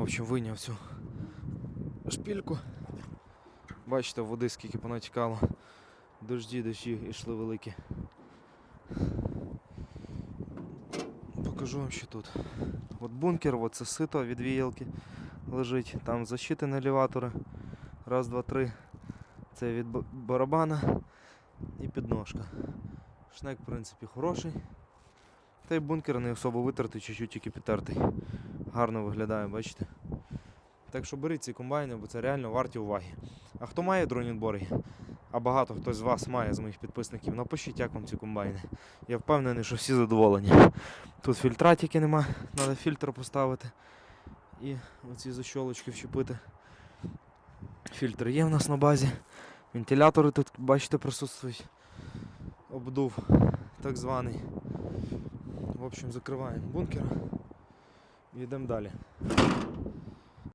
В общем, вийняв цю шпільку. Бачите, води скільки понатікало. Дожді, дощі йшли великі. Покажу вам ще тут. От бункер, от це сито від віялки лежить. Там защити на елеватори. Раз, два, три. Це від барабана і підножка. Шнек, в принципі, хороший. Та й бункер не особо витертий, чуть-чуть тільки підтертий. Гарно виглядає, бачите? Так що беріть ці комбайни, бо це реально варті уваги. А хто має дронінборги, а багато хтось з вас має з моїх підписників, напишіть, як вам ці комбайни. Я впевнений, що всі задоволені. Тут фільтра тільки нема, треба фільтр поставити. І оці защолочки вчепити. Фільтр є в нас на базі. Вентилятори тут, бачите, присутствують. Обдув так званий. В общем, закриваємо бункер і йдемо далі.